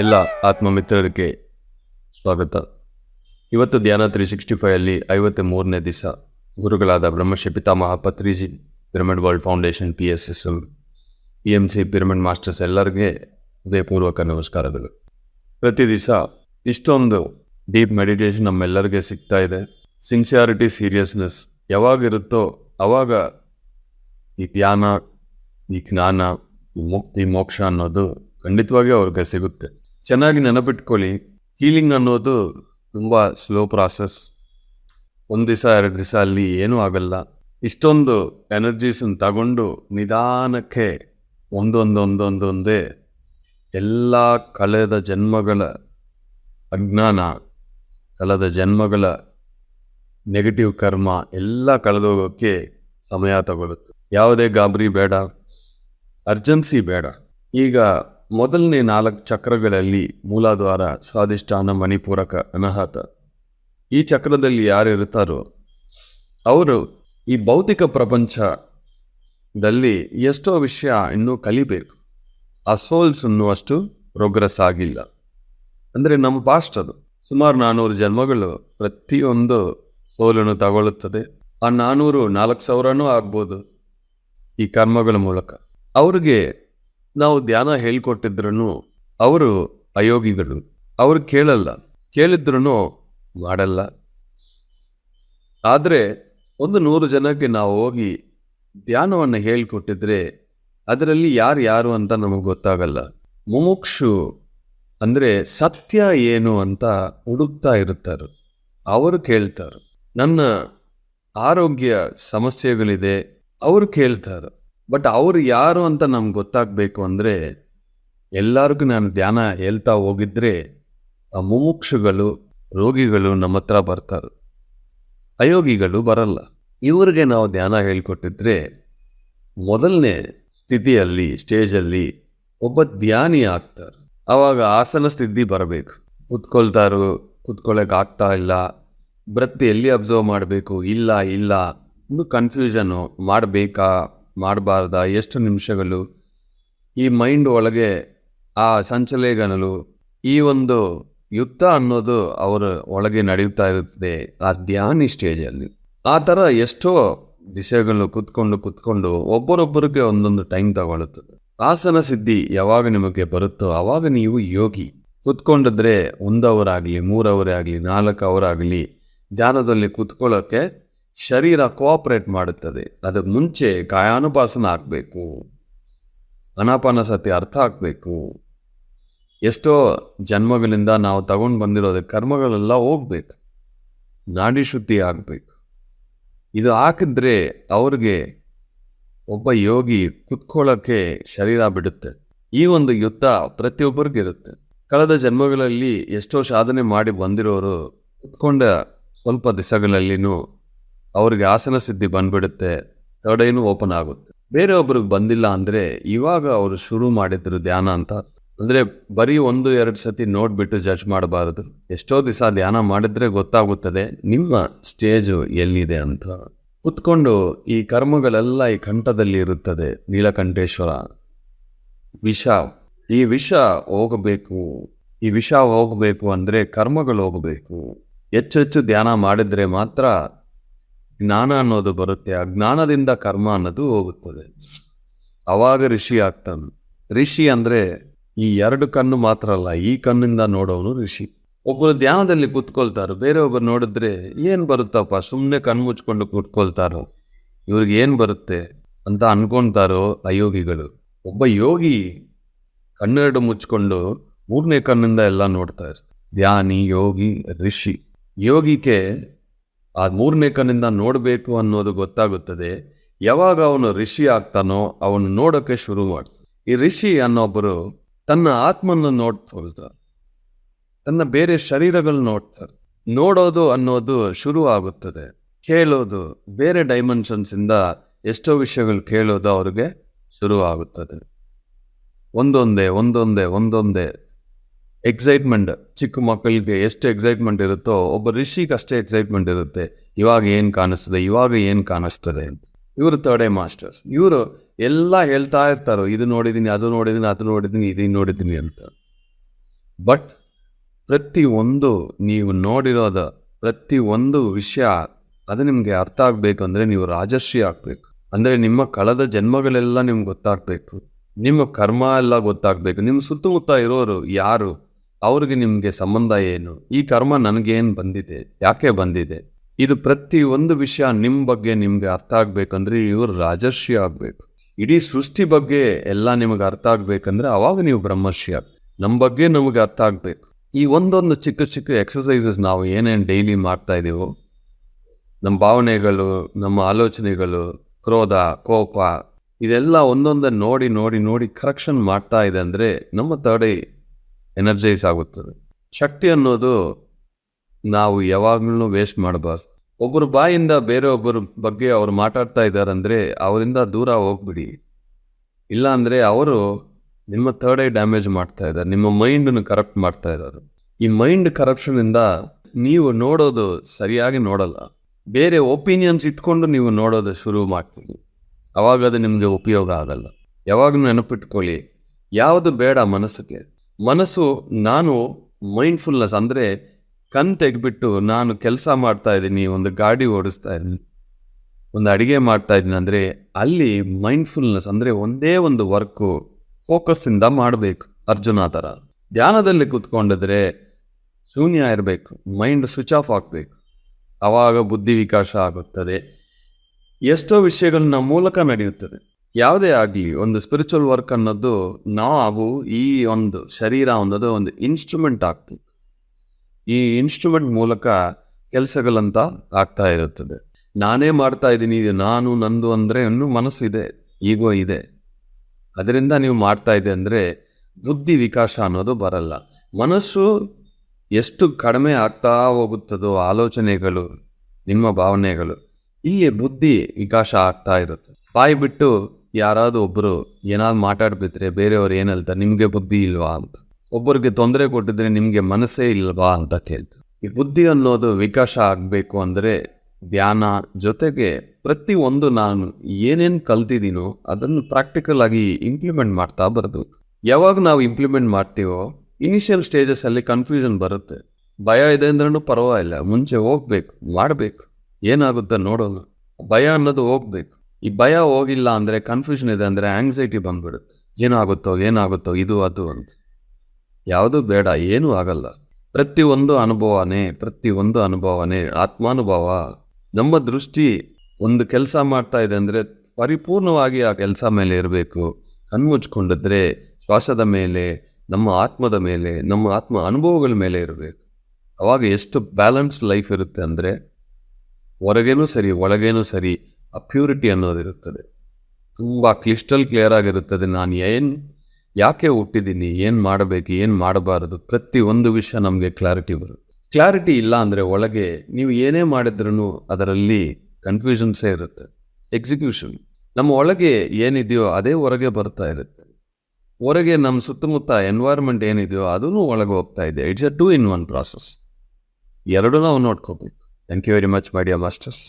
ಎಲ್ಲ ಆತ್ಮಮಿತ್ರರಿಗೆ ಸ್ವಾಗತ. ಇವತ್ತು ಧ್ಯಾನ ತ್ರೀ ಸಿಕ್ಸ್ಟಿ ಫೈವಲ್ಲಿ ಐವತ್ತ ಮೂರನೇ ದಿವಸ ಗುರುಗಳಾದ Brahmashri Pitamaha Patriji pyramid world foundation P S S P M C pyramid masters ಎಲ್ಲರಿಗೆ ಹೃದಯಪೂರ್ವಕ ನಮಸ್ಕಾರಗಳು. ಪ್ರತಿ ದಿವಸ ಇಷ್ಟೊಂದು ಡೀಪ್ ಮೆಡಿಟೇಷನ್ ನಮ್ಮೆಲ್ಲರಿಗೆ ಸಿಗ್ತಾ ಇದೆ. ಸಿನ್ಸಿಯಾರಿಟಿ, ಸೀರಿಯಸ್ನೆಸ್ ಯಾವಾಗಿರುತ್ತೋ ಅವಾಗ ಈ ಧ್ಯಾನ, ಈ ಜ್ಞಾನ ಮುಕ್ತಿ ಮೋಕ್ಷ ಅನ್ನೋದು ಖಂಡಿತವಾಗಿ ಅವ್ರಿಗೆ ಸಿಗುತ್ತೆ. ಚೆನ್ನಾಗಿ ನೆನಪಿಟ್ಕೊಳ್ಳಿ. ಹೀಲಿಂಗ್ ಅನ್ನೋದು ತುಂಬ ಸ್ಲೋ ಪ್ರಾಸೆಸ್ ಒಂದು ದಿವಸ ಎರಡು ದಿವಸ ಅಲ್ಲಿ ಏನೂ ಆಗಲ್ಲ. ಇಷ್ಟೊಂದು ಎನರ್ಜೀಸನ್ನು ತಗೊಂಡು ನಿಧಾನಕ್ಕೆ ಒಂದೊಂದೊಂದೊಂದೊಂದೇ ಎಲ್ಲ ಕಳೆದ ಜನ್ಮಗಳ ಅಜ್ಞಾನ, ಕಳೆದ ಜನ್ಮಗಳ ನೆಗೆಟಿವ್ ಕರ್ಮ ಎಲ್ಲ ಕಳೆದೋಗೋಕ್ಕೆ ಸಮಯ ತಗೊಳುತ್ತೆ ಯಾವುದೇ ಗಾಬರಿ ಬೇಡ. ಅರ್ಜೆನ್ಸಿ ಬೇಡ. ಈಗ ಮೊದಲನೇ ನಾಲ್ಕು ಚಕ್ರಗಳಲ್ಲಿ ಮೂಲಾಧಾರ ಸ್ವಾದಿಷ್ಠಾನ ಮಣಿಪೂರಕ ಅನಾಹತ ಈ ಚಕ್ರದಲ್ಲಿ ಯಾರು ಇರ್ತಾರೋ ಅವರು ಈ ಭೌತಿಕ ಪ್ರಪಂಚದಲ್ಲಿ ಎಷ್ಟೋ ವಿಷಯ ಇನ್ನೂ ಕಲಿಬೇಕು. ಆ ಸೋಲ್ಸ್ ಇನ್ನೂ ಅಷ್ಟು ಪ್ರೋಗ್ರೆಸ್ ಆಗಿಲ್ಲ. ಅಂದರೆ ನಮ್ಮ ಪಾಸ್ಟ್ ಅದು. ಸುಮಾರು ನಾನ್ನೂರು ಜನ್ಮಗಳು ಪ್ರತಿಯೊಂದು ಸೋಲನ್ನು ತಗೊಳ್ಳುತ್ತದೆ. ಆ ನಾನ್ನೂರು ನಾಲ್ಕು ಸಾವಿರನೂ ಆಗ್ಬೋದು ಈ ಕರ್ಮಗಳ ಮೂಲಕ. ಅವ್ರಿಗೆ ನಾವು ಧ್ಯಾನ ಹೇಳ್ಕೊಟ್ಟಿದ್ರೂ ಅವರು ಅಯೋಗಿಗಳು. ಅವರು ಕೇಳಲ್ಲ. ಕೇಳಿದ್ರು ಮಾಡಲ್ಲ. ಆದರೆ ಒಂದು ನೂರು ಜನಕ್ಕೆ ನಾವು ಹೋಗಿ ಧ್ಯಾನವನ್ನು ಹೇಳಿಕೊಟ್ಟಿದ್ರೆ ಅದರಲ್ಲಿ ಯಾರು ಯಾರು ಅಂತ ನಮಗೆ ಗೊತ್ತಾಗಲ್ಲ. ಮುಮುಕ್ಷು ಅಂದರೆ ಸತ್ಯ ಏನು ಅಂತ ಹುಡುಕ್ತಾ ಇರುತ್ತಾರೆ ಅವರು ಕೇಳ್ತಾರೆ. ನನ್ನ ಆರೋಗ್ಯ ಸಮಸ್ಯೆಗಳಿದೆ. ಅವರು ಕೇಳ್ತಾರೆ. ಬಟ್ ಅವರು ಯಾರು ಅಂತ ನಮ್ಗೆ ಗೊತ್ತಾಗಬೇಕು ಅಂದರೆ ಎಲ್ಲರಿಗೂ ನಾನು ಧ್ಯಾನ ಹೇಳ್ತಾ ಹೋಗಿದ್ರೆ ಆ ಮುಮುಕ್ಷುಗಳು, ರೋಗಿಗಳು ನಮ್ಮ ಹತ್ರ ಬರ್ತಾರೆ. ಅಯೋಗಿಗಳು ಬರಲ್ಲ. ಇವರಿಗೆ ನಾವು ಧ್ಯಾನ ಹೇಳಿಕೊಟ್ಟಿದ್ರೆ ಮೊದಲನೇ ಸ್ಥಿತಿಯಲ್ಲಿ, ಸ್ಟೇಜಲ್ಲಿ ಒಬ್ಬ ಧ್ಯಾನಿ ಆಗ್ತಾರೆ. ಆವಾಗ ಆಸನ ಸ್ಥಿತಿ ಬರಬೇಕು. ಕುತ್ಕೊಳ್ತಾರೋ ಕುತ್ಕೊಳ್ಳೋಕೆ ಆಗ್ತಾ ಇಲ್ಲ. ಬ್ರತ್ ಎಲ್ಲಿ ಅಬ್ಸರ್ವ್ ಮಾಡಬೇಕು? ಇಲ್ಲ ಇಲ್ಲ. ಒಂದು ಕನ್ಫ್ಯೂಷನು ಮಾಡಬೇಕಾ? ಮಾಡಬಾರ್ದಾ ಎಷ್ಟು ನಿಮಿಷಗಳು? ಈ ಮೈಂಡ್ ಒಳಗೆ ಆ ಸಂಚಲೇಗನಲು ಈ ಒಂದು ಯುದ್ಧ ಅನ್ನೋದು ಅವರ ಒಳಗೆ ನಡೆಯುತ್ತಾ ಇರುತ್ತದೆ ಆ ಧ್ಯಾನಿ ಸ್ಟೇಜಲ್ಲಿ ಆ ಥರ ಎಷ್ಟೋ ದಿಶೆಗಳು ಕುತ್ಕೊಂಡು ಕುತ್ಕೊಂಡು ಒಬ್ಬರೊಬ್ಬರಿಗೆ ಒಂದೊಂದು ಟೈಮ್ ತಗೊಳ್ಳುತ್ತದೆ. ಆಸನ ಸಿದ್ಧಿ ಯಾವಾಗ ನಿಮಗೆ ಬರುತ್ತೋ ಆವಾಗ ನೀವು ಯೋಗಿ. ಕುತ್ಕೊಂಡಿದ್ರೆ ಒಂದು ಅವರ್ ಆಗಲಿ ನಾಲ್ಕು ಅವರ್ ಆಗಲಿ ಧ್ಯಾನದಲ್ಲಿ ಕುತ್ಕೊಳ್ಳೋಕ್ಕೆ ಶರೀರ ಕೋಆಪ್ರೇಟ್ ಮಾಡುತ್ತದೆ. ಅದಕ್ಕೆ ಮುಂಚೆ ಕಾಯಾನುಪಾಸನ ಆಗಬೇಕು. ಅನಾಪಾನಸತಿ ಅರ್ಥ ಆಗಬೇಕು. ಎಷ್ಟೋ ಜನ್ಮಗಳಿಂದ ನಾವು ತಗೊಂಡು ಬಂದಿರೋದು ಕರ್ಮಗಳೆಲ್ಲ ಹೋಗ್ಬೇಕು. ನಾಡಿ ಶುದ್ಧಿ ಆಗಬೇಕು. ಇದು ಹಾಕಿದ್ರೆ ಅವ್ರಿಗೆ ಒಬ್ಬ ಯೋಗಿ ಕುತ್ಕೊಳ್ಳೋಕ್ಕೆ ಶರೀರ ಬಿಡುತ್ತೆ. ಈ ಒಂದು ಯುದ್ಧ ಪ್ರತಿಯೊಬ್ಬರಿಗಿರುತ್ತೆ. ಕಳೆದ ಜನ್ಮಗಳಲ್ಲಿ ಎಷ್ಟೋ ಸಾಧನೆ ಮಾಡಿ ಬಂದಿರೋರು ಕುತ್ಕೊಂಡ ಸ್ವಲ್ಪ ದಿವಸಗಳಲ್ಲಿನೂ ಅವ್ರಿಗೆ ಆಸನ ಸಿದ್ಧಿ ಬಂದ್ಬಿಡುತ್ತೆ. ತಡೆಯೂ ಓಪನ್ ಆಗುತ್ತೆ. ಬೇರೆಯೊಬ್ಬರಿಗೆ ಬಂದಿಲ್ಲ ಅಂದರೆ ಇವಾಗ ಅವರು ಶುರು ಮಾಡಿದ್ರು ಧ್ಯಾನ ಅಂತ. ಅಂದರೆ ಬರೀ ಒಂದು, ಎರಡು ಸತಿ ನೋಡಿಬಿಟ್ಟು ಜಡ್ಜ್ ಮಾಡಬಾರದು. ಎಷ್ಟೋ ದಿವಸ ಧ್ಯಾನ ಮಾಡಿದ್ರೆ ಗೊತ್ತಾಗುತ್ತದೆ, ನಿಮ್ಮ ಸ್ಟೇಜು ಎಲ್ಲಿದೆ ಅಂತ. ಕುತ್ಕೊಂಡು ಈ ಕರ್ಮಗಳೆಲ್ಲ ಈ ಕಂಠದಲ್ಲಿ ಇರುತ್ತದೆ, ನೀಲಕಂಠೇಶ್ವರ. ವಿಷ. ಈ ವಿಷ ಹೋಗಬೇಕು. ಈ ವಿಷ ಹೋಗಬೇಕು ಅಂದರೆ ಕರ್ಮಗಳು ಹೋಗಬೇಕು. ಹೆಚ್ಚು ಹೆಚ್ಚು ಧ್ಯಾನ ಮಾಡಿದ್ರೆ ಮಾತ್ರ ಜ್ಞಾನ ಅನ್ನೋದು ಬರುತ್ತೆ, ಆ ಜ್ಞಾನದಿಂದ ಕರ್ಮ ಅನ್ನೋದು ಹೋಗುತ್ತದೆ. ಅವಾಗ ಋಷಿ ಆಗ್ತಾನೆ. ಋಷಿ ಅಂದರೆ ಈ ಎರಡು ಕಣ್ಣು ಮಾತ್ರ ಅಲ್ಲ, ಈ ಕಣ್ಣಿಂದ ನೋಡೋನು ಋಷಿ. ಒಬ್ಬರು ಧ್ಯಾನದಲ್ಲಿ ಕೂತ್ಕೊಳ್ತಾರೋ ಬೇರೆಯೊಬ್ಬರು ನೋಡಿದ್ರೆ ಏನು ಬರುತ್ತಪ್ಪ ಸುಮ್ಮನೆ ಕಣ್ಣು ಮುಚ್ಕೊಂಡು ಕೂತ್ಕೊಳ್ತಾರೋ, ಇವ್ರಿಗೆ ಏನು ಬರುತ್ತೆ ಅಂತ ಅನ್ಕೊಳ್ತಾರೋ ಅಯೋಗಿಗಳು ಒಬ್ಬ ಯೋಗಿ ಕಣ್ಣೆರಡು ಮುಚ್ಕೊಂಡು ಮೂರನೇ ಕಣ್ಣಿಂದ ಎಲ್ಲ ನೋಡ್ತಾ ಇರ್ತಾರೆ ಧ್ಯಾನಿ, ಯೋಗಿ, ಋಷಿ. ಯೋಗಿಗೆ ಆ ಮೂರನೇ ಕಣ್ಣಿಂದ ನೋಡಬೇಕು ಅನ್ನೋದು ಗೊತ್ತಾಗುತ್ತದೆ. ಯಾವಾಗ ಅವನು ಋಷಿ ಆಗ್ತಾನೋ ಅವನು ನೋಡೋಕ್ಕೆ ಶುರು ಮಾಡ್ತಾನೆ. ಈ ಋಷಿ ಅನ್ನೊಬ್ಬರು ತನ್ನ ಆತ್ಮನ್ನ ನೋಡ್ಕೊಳ್ತಾರೆ. ತನ್ನ ಬೇರೆ ಶರೀರಗಳು ನೋಡ್ತಾರೆ. ನೋಡೋದು ಅನ್ನೋದು ಶುರು ಆಗುತ್ತದೆ. ಕೇಳೋದು ಬೇರೆ ಡೈಮೆನ್ಷನ್ಸ್ ಇಂದ ಎಷ್ಟೋ ವಿಷಯಗಳು ಕೇಳೋದು ಅವ್ರಿಗೆ ಶುರು ಆಗುತ್ತದೆ. ಒಂದೊಂದೇ ಒಂದೊಂದೇ ಒಂದೊಂದೇ. ಎಕ್ಸೈಟ್ಮೆಂಟ್ ಚಿಕ್ಕ ಮಕ್ಕಳಿಗೆ ಎಷ್ಟು ಎಕ್ಸೈಟ್ಮೆಂಟ್ ಇರುತ್ತೋ, ಒಬ್ಬ ಋಷಿಗೆ ಅಷ್ಟೇ ಎಕ್ಸೈಟ್ಮೆಂಟ್ ಇರುತ್ತೆ. ಇವಾಗ ಏನು ಕಾಣಿಸ್ತದೆ, ಇವಾಗ ಏನು ಕಾಣಿಸ್ತದೆ ಅಂತ. ಇವರು ತರ್ಡೆ ಮಾಸ್ಟರ್ಸ್ ಇವರು ಎಲ್ಲ ಹೇಳ್ತಾ ಇರ್ತಾರೋ, ಇದು ನೋಡಿದ್ದೀನಿ ಅದು ನೋಡಿದ್ದೀನಿ ಅದು ನೋಡಿದ್ದೀನಿ ಇದು ನೋಡಿದ್ದೀನಿ ಅಂತ. ಬಟ್ ಪ್ರತಿ ಒಂದು ನೀವು ನೋಡಿರೋದ, ಪ್ರತಿ ಒಂದು ವಿಷಯ ಅದು ನಿಮಗೆ ಅರ್ಥ ಆಗಬೇಕು ಅಂದರೆ ನೀವು ರಾಜರ್ಷಿ ಆಗಬೇಕು. ಅಂದರೆ ನಿಮ್ಮ ಕಳೆದ ಜನ್ಮಗಳೆಲ್ಲ ನಿಮ್ಗೆ ಗೊತ್ತಾಗಬೇಕು. ನಿಮ್ಮ ಕರ್ಮ ಎಲ್ಲ ಗೊತ್ತಾಗಬೇಕು. ನಿಮ್ಮ ಸುತ್ತಮುತ್ತ ಇರೋರು ಯಾರು? ಅವ್ರಿಗೆ ನಿಮಗೆ ಸಂಬಂಧ ಏನು? ಈ ಕರ್ಮ ನನಗೇನು ಬಂದಿದೆ? ಯಾಕೆ ಬಂದಿದೆ? ಇದು ಪ್ರತಿ ಒಂದು ವಿಷಯ ನಿಮ್ಮ ಬಗ್ಗೆ ನಿಮಗೆ ಅರ್ಥ ಆಗ್ಬೇಕಂದ್ರೆ ಇವರು ರಾಜರ್ಷಿ ಆಗಬೇಕು. ಇಡೀ ಸೃಷ್ಟಿ ಬಗ್ಗೆ ಎಲ್ಲ ನಿಮಗೆ ಅರ್ಥ ಆಗ್ಬೇಕಂದ್ರೆ ಅವಾಗ ನೀವು ಬ್ರಹ್ಮರ್ಷಿ ಆಗ್ತೀವಿ ನಮ್ಮ ಬಗ್ಗೆ ನಮಗೆ ಅರ್ಥ ಆಗಬೇಕು. ಈ ಒಂದೊಂದು ಚಿಕ್ಕ ಚಿಕ್ಕ ಎಕ್ಸಸೈಸಸ್ ನಾವು ಏನೇನು ಡೈಲಿ ಮಾಡ್ತಾ ಇದ್ದೀವೋ ನಮ್ಮ ಭಾವನೆಗಳು, ನಮ್ಮ ಆಲೋಚನೆಗಳು, ಕ್ರೋಧ, ಕೋಪ, ಇದೆಲ್ಲ ಒಂದೊಂದೇ ನೋಡಿ ನೋಡಿ ನೋಡಿ ಕರೆಕ್ಷನ್ ಮಾಡ್ತಾ ಇದೆ ಅಂದರೆ ನಮ್ಮ ತಡೆ ಎನರ್ಜೈಸ್ ಆಗುತ್ತದೆ. ಶಕ್ತಿ ಅನ್ನೋದು ನಾವು ಯಾವಾಗಲೂ ವೇಸ್ಟ್ ಮಾಡಬಾರ್ದು. ಒಬ್ಬರು ಬಾಯಿಂದ ಬೇರೆ ಒಬ್ಬರ ಬಗ್ಗೆ ಅವರು ಮಾತಾಡ್ತಾ ಇದ್ದಾರಂದರೆ ಅವರಿಂದ ದೂರ ಹೋಗ್ಬಿಡಿ. ಇಲ್ಲ ಅಂದರೆ ಅವರು ನಿಮ್ಮ ಥರ್ಡ್ ಐ ಡ್ಯಾಮೇಜ್ ಮಾಡ್ತಾ ಇದ್ದಾರೆ. ನಿಮ್ಮ ಮೈಂಡನ್ನು ಕರಪ್ಟ್ ಮಾಡ್ತಾ ಇದ್ದಾರೆ. ಈ ಮೈಂಡ್ ಕರಪ್ಷನಿಂದ ನೀವು ನೋಡೋದು ಸರಿಯಾಗಿ ನೋಡಲ್ಲ. ಬೇರೆ ಒಪಿನಿಯನ್ಸ್ ಇಟ್ಕೊಂಡು ನೀವು ನೋಡೋದು ಶುರು ಮಾಡ್ತೀವಿ ಅವಾಗ ಅದು ನಿಮಗೆ ಉಪಯೋಗ ಆಗಲ್ಲ. ಯಾವಾಗಲೂ ನೆನಪಿಟ್ಕೊಳ್ಳಿ. ಯಾವುದು ಬೇಡ ಮನಸ್ಸಿಗೆ. ಮನಸ್ಸು ನಾನು ಮೈಂಡ್ಫುಲ್ನೆಸ್ ಅಂದರೆ ಕಣ್ ತೆಗೆಬಿಟ್ಟು ನಾನು ಕೆಲಸ ಮಾಡ್ತಾ ಇದ್ದೀನಿ, ಒಂದು ಗಾಡಿ ಓಡಿಸ್ತಾ ಇದ್ದೀನಿ, ಒಂದು ಅಡುಗೆ ಮಾಡ್ತಾ ಇದ್ದೀನಿ ಅಂದರೆ ಅಲ್ಲಿ ಮೈಂಡ್ಫುಲ್ನೆಸ್ ಅಂದರೆ ಒಂದೇ ಒಂದು ವರ್ಕು ಫೋಕಸ್ಸಿಂದ ಮಾಡಬೇಕು ಅರ್ಜುನ ಥರ. ಧ್ಯಾನದಲ್ಲಿ ಕೂತ್ಕೊಂಡಿದ್ರೆ ಶೂನ್ಯ ಇರಬೇಕು ಮೈಂಡ್ ಸ್ವಿಚ್ ಆಫ್ ಆಗಬೇಕು. ಆವಾಗ ಬುದ್ಧಿ ವಿಕಾಸ ಆಗುತ್ತದೆ. ಎಷ್ಟೋ ವಿಷಯಗಳನ್ನ ಮೂಲಕ ನಡೆಯುತ್ತದೆ. ಯಾವುದೇ ಆಗಲಿ, ಒಂದು ಸ್ಪಿರಿಚುವಲ್ ವರ್ಕ್ ಅನ್ನೋದು ನಾವು ಈ ಒಂದು ಶರೀರ ಅನ್ನೋದು ಒಂದು ಇನ್ಸ್ಟ್ರೂಮೆಂಟ್ ಆಗ್ತದೆ ಈ ಇನ್ಸ್ಟ್ರೂಮೆಂಟ್ ಮೂಲಕ ಕೆಲಸಗಳಂತ ಆಗ್ತಾ ಇರುತ್ತದೆ. ನಾನೇ ಮಾಡ್ತಾ ಇದ್ದೀನಿ, ಇದು ನಾನು, ನಂದು ಅಂದರೆ ಇನ್ನೂ ಮನಸ್ಸು ಇದೆ ಈಗೋ ಇದೆ. ಅದರಿಂದ ನೀವು ಮಾಡ್ತಾ ಇದೆ ಅಂದರೆ ಬುದ್ಧಿ ವಿಕಾಸ ಅನ್ನೋದು ಬರಲ್ಲ. ಮನಸ್ಸು ಎಷ್ಟು ಕಡಿಮೆ ಆಗ್ತಾ ಹೋಗುತ್ತದೋ ಆಲೋಚನೆಗಳು, ನಿಮ್ಮ ಭಾವನೆಗಳು ಇಲ್ಲಿ ಬುದ್ಧಿ ವಿಕಾಸ ಆಗ್ತಾ ಇರುತ್ತೆ. ಬಾಯಿ ಬಿಟ್ಟು ಯಾರಾದರೂ ಒಬ್ಬರು ಏನಾದ್ರು ಮಾತಾಡ್ಬಿಟ್ರೆ ಬೇರೆಯವ್ರು ಏನು ಹೇಳ್ತಾರೆ? ನಿಮಗೆ ಬುದ್ಧಿ ಇಲ್ವಾ ಅಂತ. ಒಬ್ಬರಿಗೆ ತೊಂದರೆ ಕೊಟ್ಟಿದ್ರೆ ನಿಮಗೆ ಮನಸ್ಸೇ ಇಲ್ವಾ ಅಂತ ಕೇಳ್ತಾರೆ. ಈ ಬುದ್ಧಿ ಅನ್ನೋದು ವಿಕಾಸ ಆಗಬೇಕು ಅಂದರೆ ಧ್ಯಾನ ಜೊತೆಗೆ ಪ್ರತಿ ಒಂದು ನಾನು ಏನೇನು ಕಲ್ತಿದ್ದೀನೋ ಅದನ್ನು ಪ್ರಾಕ್ಟಿಕಲ್ ಆಗಿ ಇಂಪ್ಲಿಮೆಂಟ್ ಮಾಡ್ತಾ ಬರಬೇಕು ಯಾವಾಗ ನಾವು ಇಂಪ್ಲಿಮೆಂಟ್ ಮಾಡ್ತೀವೋ ಇನಿಷಿಯಲ್ ಸ್ಟೇಜಸಲ್ಲಿ ಕನ್ಫ್ಯೂಷನ್ ಬರುತ್ತೆ. ಭಯ ಇದೆ ಅಂದ್ರೂ ಪರವಾಗಿಲ್ಲ, ಮುಂಚೆ ಹೋಗ್ಬೇಕು, ಮಾಡಬೇಕು. ಏನಾಗುತ್ತೆ ನೋಡೋಣ. ಭಯ ಅನ್ನೋದು ಹೋಗ್ಬೇಕು. ಈ ಭಯ ಹೋಗಿಲ್ಲ ಅಂದರೆ ಕನ್ಫ್ಯೂಷನ್ ಇದೆ ಅಂದರೆ ಆಂಗ್ಸೈಟಿ ಬಂದ್ಬಿಡುತ್ತೆ. ಏನಾಗುತ್ತೋ ಏನಾಗುತ್ತೋ, ಇದು, ಅದು ಅಂತ. ಯಾವುದು ಬೇಡ, ಏನೂ ಆಗಲ್ಲ. ಪ್ರತಿಯೊಂದು ಅನುಭವನೇ ಪ್ರತಿಯೊಂದು ಅನುಭವನೇ ಆತ್ಮಾನುಭವ. ನಮ್ಮ ದೃಷ್ಟಿ ಒಂದು ಕೆಲಸ ಮಾಡ್ತಾ ಇದೆ ಅಂದರೆ, ಪರಿಪೂರ್ಣವಾಗಿ ಆ ಕೆಲಸ ಮೇಲೆ ಇರಬೇಕು. ಕಣ್ಮುಚ್ಕೊಂಡಿದ್ರೆ ಶ್ವಾಸದ ಮೇಲೆ, ನಮ್ಮ ಆತ್ಮದ ಮೇಲೆ, ನಮ್ಮ ಆತ್ಮ ಅನುಭವಗಳ ಮೇಲೆ ಇರಬೇಕು. ಅವಾಗ ಎಷ್ಟು ಬ್ಯಾಲೆನ್ಸ್ ಲೈಫ್ ಇರುತ್ತೆ ಅಂದರೆ, ಹೊರಗೇನೂ ಸರಿ, ಒಳಗೇನೂ ಸರಿ ಆ ಪ್ಯೂರಿಟಿ ಅನ್ನೋದಿರುತ್ತದೆ ತುಂಬ ಕ್ಲಿಸ್ಟಲ್ ಕ್ಲಿಯರ್ ಆಗಿರುತ್ತದೆ. ನಾನು ಏನು, ಯಾಕೆ ಹುಟ್ಟಿದ್ದೀನಿ, ಏನು ಮಾಡಬೇಕು, ಏನು ಮಾಡಬಾರದು, ಪ್ರತಿ ಒಂದು ವಿಷಯ ನಮಗೆ ಕ್ಲಾರಿಟಿ ಬರುತ್ತೆ. ಕ್ಲಾರಿಟಿ ಇಲ್ಲ ಅಂದರೆ ಒಳಗೆ ನೀವು ಏನೇ ಮಾಡಿದ್ರೂ ಅದರಲ್ಲಿ ಕನ್ಫ್ಯೂಷನ್ಸೇ ಇರುತ್ತೆ. ಎಕ್ಸಿಕ್ಯೂಷನ್ ನಮ್ಮ ಒಳಗೆ ಏನಿದೆಯೋ ಅದೇ ಹೊರಗೆ ಬರ್ತಾ ಇರುತ್ತೆ. ಹೊರಗೆ ನಮ್ಮ ಸುತ್ತಮುತ್ತ ಎನ್ವೈರ್ಮೆಂಟ್ ಏನಿದೆಯೋ ಅದೂ ಒಳಗೆ ಹೋಗ್ತಾ ಇದೆ. It's a two in one process ಎರಡೂ ನಾವು ನೋಡ್ಕೋಬೇಕು. Thank you very much my dear masters